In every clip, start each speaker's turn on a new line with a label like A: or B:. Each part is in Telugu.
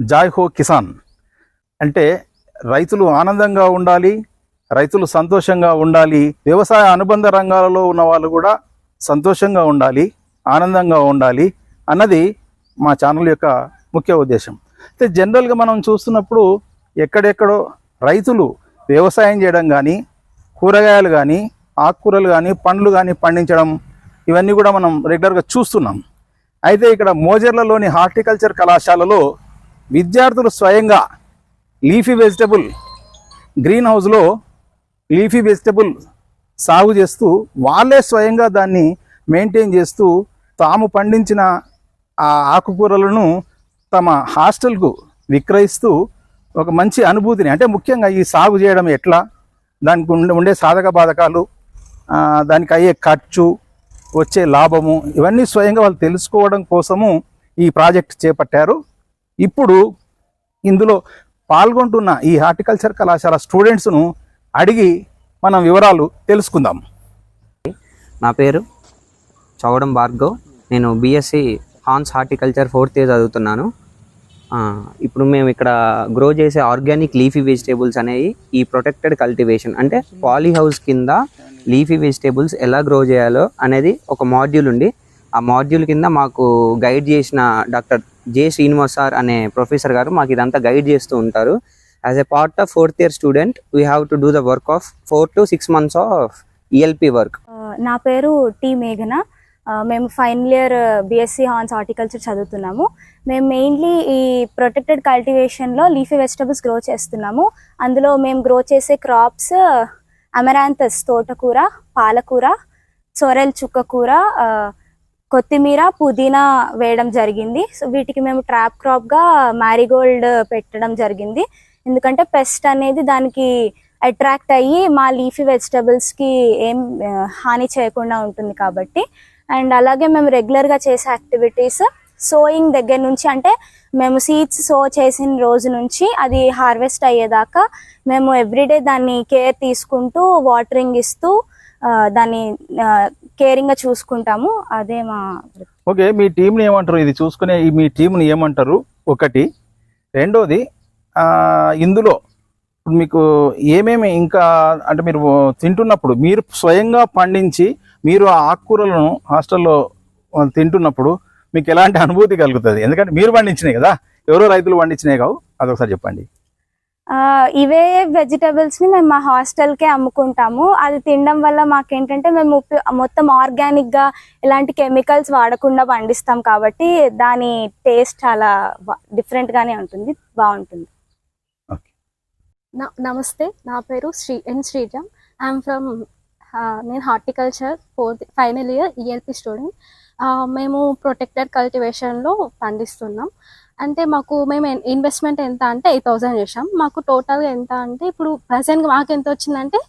A: జాయ్ హో కిసాన్ అంటే రైతులు ఆనందంగా ఉండాలి రైతులు సంతోషంగా ఉండాలి వ్యవసాయ అనుబంధ రంగాలలో ఉన్న వాళ్ళు కూడా సంతోషంగా ఉండాలి ఆనందంగా ఉండాలి అన్నది మా ఛానల్ యొక్క ముఖ్య ఉద్దేశం. అయితే జనరల్గా మనం చూస్తున్నప్పుడు ఎక్కడెక్కడో రైతులు వ్యవసాయం చేయడం కానీ కూరగాయలు కానీ ఆకుకూరలు కానీ పండ్లు కానీ పండించడం ఇవన్నీ కూడా మనం రెగ్యులర్గా చూస్తున్నాం. అయితే ఇక్కడ మోజర్లలోని హార్టికల్చర్ కళాశాలలో విద్యార్థులు స్వయంగా లీఫీ వెజిటబుల్ గ్రీన్ హౌస్లో లీఫీ వెజిటబుల్ సాగు చేస్తూ వాళ్ళే స్వయంగా దాన్ని మెయింటైన్ చేస్తూ తాము పండించిన ఆ ఆకుకూరలను తమ హాస్టల్కు విక్రయిస్తూ ఒక మంచి అనుభూతిని అంటే ముఖ్యంగా ఈ సాగు చేయడం ఎట్లా? దానికి ఉండే ఉండే సాధక బాధకాలు దానికి అయ్యే ఖర్చు వచ్చే లాభము ఇవన్నీ స్వయంగా వాళ్ళు తెలుసుకోవడం కోసము ఈ ప్రాజెక్ట్ చేపట్టారు. ఇప్పుడు ఇందులో పాల్గొంటున్న ఈ హార్టికల్చర్ కళాశాల స్టూడెంట్స్ను అడిగి మనం వివరాలు తెలుసుకుందాం.
B: నా పేరు చౌడం భార్గవ్. నేను BSc hons horticulture fourth year చదువుతున్నాను. ఇప్పుడు మేము ఇక్కడ గ్రో చేసే ఆర్గానిక్ లీఫీ వెజిటేబుల్స్ అనేవి ఈ ప్రొటెక్టెడ్ కల్టివేషన్ అంటే పాలీ హౌస్ కింద లీఫీ వెజిటేబుల్స్ ఎలా గ్రో చేయాలో అనేది ఒక మాడ్యూల్ ఉంది. ఆ మాడ్యూల్ కింద మాకు గైడ్ చేసిన డాక్టర్ జే శ్రీనివాస్ సార్ అనే ప్రొఫెసర్ గారు మాకు ఇదంతా గైడ్ చేస్తూ ఉంటారు. As a part of fourth year student we have to do the work of four to six months of ELP work
C: నా పేరు టి మేఘన. మేము final year BSc hons horticulture చదువుతున్నాము. మేము మెయిన్లీ ఈ ప్రొటెక్టెడ్ కల్టివేషన్లో లీఫీ వెజిటబుల్స్ గ్రో చేస్తున్నాము. అందులో మేము గ్రో చేసే క్రాప్స్ అమెరాంతస్ తోటకూర పాలకూర సొరెల్ చుక్కకూర కొత్తిమీర పుదీనా వేయడం జరిగింది. సో వీటికి మేము ట్రాప్ క్రాప్గా మ్యారీగోల్డ్ పెట్టడం జరిగింది. ఎందుకంటే పెస్ట్ అనేది దానికి అట్రాక్ట్ అయ్యి మా లీఫీ వెజిటబుల్స్కి ఏం హాని చేయకుండా ఉంటుంది కాబట్టి. అండ్ అలాగే మేము రెగ్యులర్గా చేసే యాక్టివిటీస్ సోయింగ్ దగ్గర నుంచి అంటే మేము సీడ్స్ సో చేసిన రోజు నుంచి అది హార్వెస్ట్ అయ్యేదాకా మేము ఎవ్రీడే దాన్ని కేర్ తీసుకుంటూ వాటరింగ్ ఇస్తూ దాన్ని కేరింగ్ కేరింగ్గా చూసుకుంటాము. అదే మా
A: ఓకే మీ టీంని ఏమంటారు? ఇది చూసుకునే మీ టీంని ఏమంటారు? ఒకటి. రెండోది ఆ, ఇందులో ఇప్పుడు మీకు ఏమేమి ఇంకా అంటే మీరు తింటున్నప్పుడు మీరు స్వయంగా పండించి మీరు ఆ ఆకుకూరలను హాస్టల్లో తింటున్నప్పుడు మీకు ఎలాంటి అనుభూతి కలుగుతుంది? ఎందుకంటే మీరు పండించినాయి కదా. ఎవరో రైతులు పండించినాయి కావు. అదొకసారి చెప్పండి.
C: ఇవే వెజిటబుల్స్ని మేము మా హాస్టల్ కే అమ్ముకుంటాము. అది తినడం వల్ల మాకేంటంటే మేము మొత్తం ఆర్గానిక్గా ఎలాంటి కెమికల్స్ వాడకుండా పండిస్తాం కాబట్టి దాని టేస్ట్ చాలా డిఫరెంట్ గానే ఉంటుంది బాగుంటుంది.
D: నా- నమస్తే నా పేరు Sri N Sreeja. I'm from నేను horticulture fourth final year ELP student మేము ప్రొటెక్టెడ్ కల్టివేషన్లో పండిస్తున్నాం. అంటే మాకు మేము ఇన్వెస్ట్మెంట్ ఎంత అంటే ఎయిట్ థౌజండ్ చేసాం మాకు టోటల్గా ఎంత అంటే ఇప్పుడు ప్రజెంట్ మాకు ఎంత వచ్చిందంటే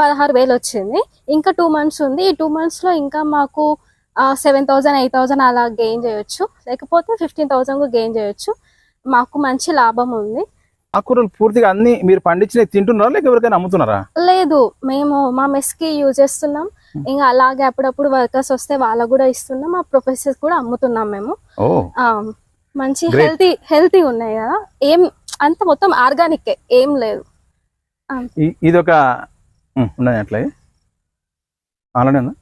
D: పదహారు వేలు వచ్చింది. ఇంకా టూ మంత్స్ ఉంది. ఈ టూ మంత్స్లో ఇంకా మాకు సెవెన్ థౌజండ్ ఎయిట్ థౌజండ్ అలా గెయిన్ చేయొచ్చు. లేకపోతే ఫిఫ్టీన్ థౌజండ్ గెయిన్ చేయొచ్చు. మాకు మంచి లాభం ఉంది.
A: ఆకుకూరలు పూర్తిగా అన్ని మీరు పండించినవి తింటున్నారా? లేక ఎవరికైనా అమ్ముతున్నారా?
D: లేదు. మేము మా మెస్కి యూజ్ చేస్తున్నాం. ఇంకా అలాగే అప్పుడప్పుడు వర్కర్స్ వస్తే వాళ్ళకు కూడా ఇస్తున్నాం. మా ప్రొఫెసర్స్ కూడా అమ్ముతున్నాం మేము. మంచి. హెల్తీ హెల్తీ ఉన్నాయి కదా. ఏం అంత మొత్తం ఆర్గానిక్ ఏం లేదు.
A: ఇ- ఇదొక ఉమ్, ఉన్నది అట్లాగే అలానే ఉందా?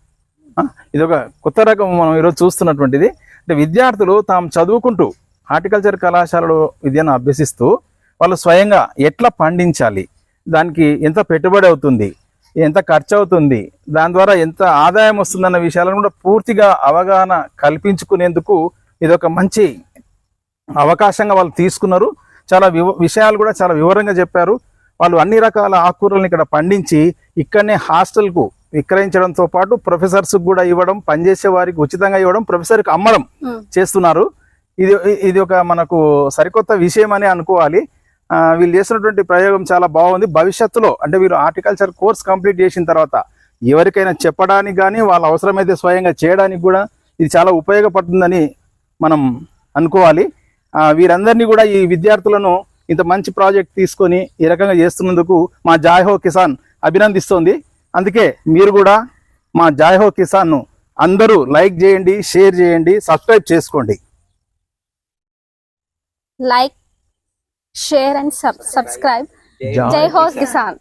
A: ఆ, ఇదొక కొత్త రకం మనం ఈరోజు చూస్తున్నటువంటిది. అంటే విద్యార్థులు తాము చదువుకుంటూ హార్టికల్చర్ కళాశాలలో విద్యను అభ్యసిస్తూ వాళ్ళు స్వయంగా ఎట్లా పండించాలి? దానికి ఎంత పెట్టుబడి అవుతుంది? ఎంత ఖర్చు అవుతుంది? దాని ద్వారా ఎంత ఆదాయం వస్తుందన్న విషయాలను కూడా పూర్తిగా అవగాహన కల్పించుకునేందుకు ఇదొక మంచి అవకాశంగా వాళ్ళు తీసుకున్నారు. చాలా వివ విషయాలు కూడా చాలా వివరంగా చెప్పారు. వాళ్ళు అన్ని రకాల ఆకుకూరలను ఇక్కడ పండించి ఇక్కడనే హాస్టల్కు విక్రయించడంతో పాటు ప్రొఫెసర్స్ కూడా ఇవ్వడం పనిచేసే వారికి ఉచితంగా ఇవ్వడం ప్రొఫెసర్కి అమ్మడం. చేస్తున్నారు. ఇది ఇది ఒక మనకు సరికొత్త విషయం అని అనుకోవాలి వీళ్ళు చేస్తున్నటువంటి ప్రయోగం చాలా బాగుంది. భవిష్యత్తులో అంటే వీరు హార్టికల్చర్ కోర్స్ కంప్లీట్ చేసిన తర్వాత ఎవరికైనా చెప్పడానికి కానీ వాళ్ళ అవసరమైతే స్వయంగా చేయడానికి కూడా ఇది చాలా ఉపయోగపడుతుందని మనం అనుకోవాలి. వీరందరినీ కూడా ఈ విద్యార్థులను ఇంత మంచి ప్రాజెక్ట్ తీసుకొని ఈ రకంగా చేస్తున్నందుకు మా జాయ్ హో కిసాన్ అభినందిస్తోంది. అందుకే మీరు కూడా మా జాయ్ హో కిసాన్ను అందరూ లైక్ చేయండి షేర్ చేయండి సబ్స్క్రైబ్ చేసుకోండి.
D: Like share and sub subscribe. జై హో కిసాన్.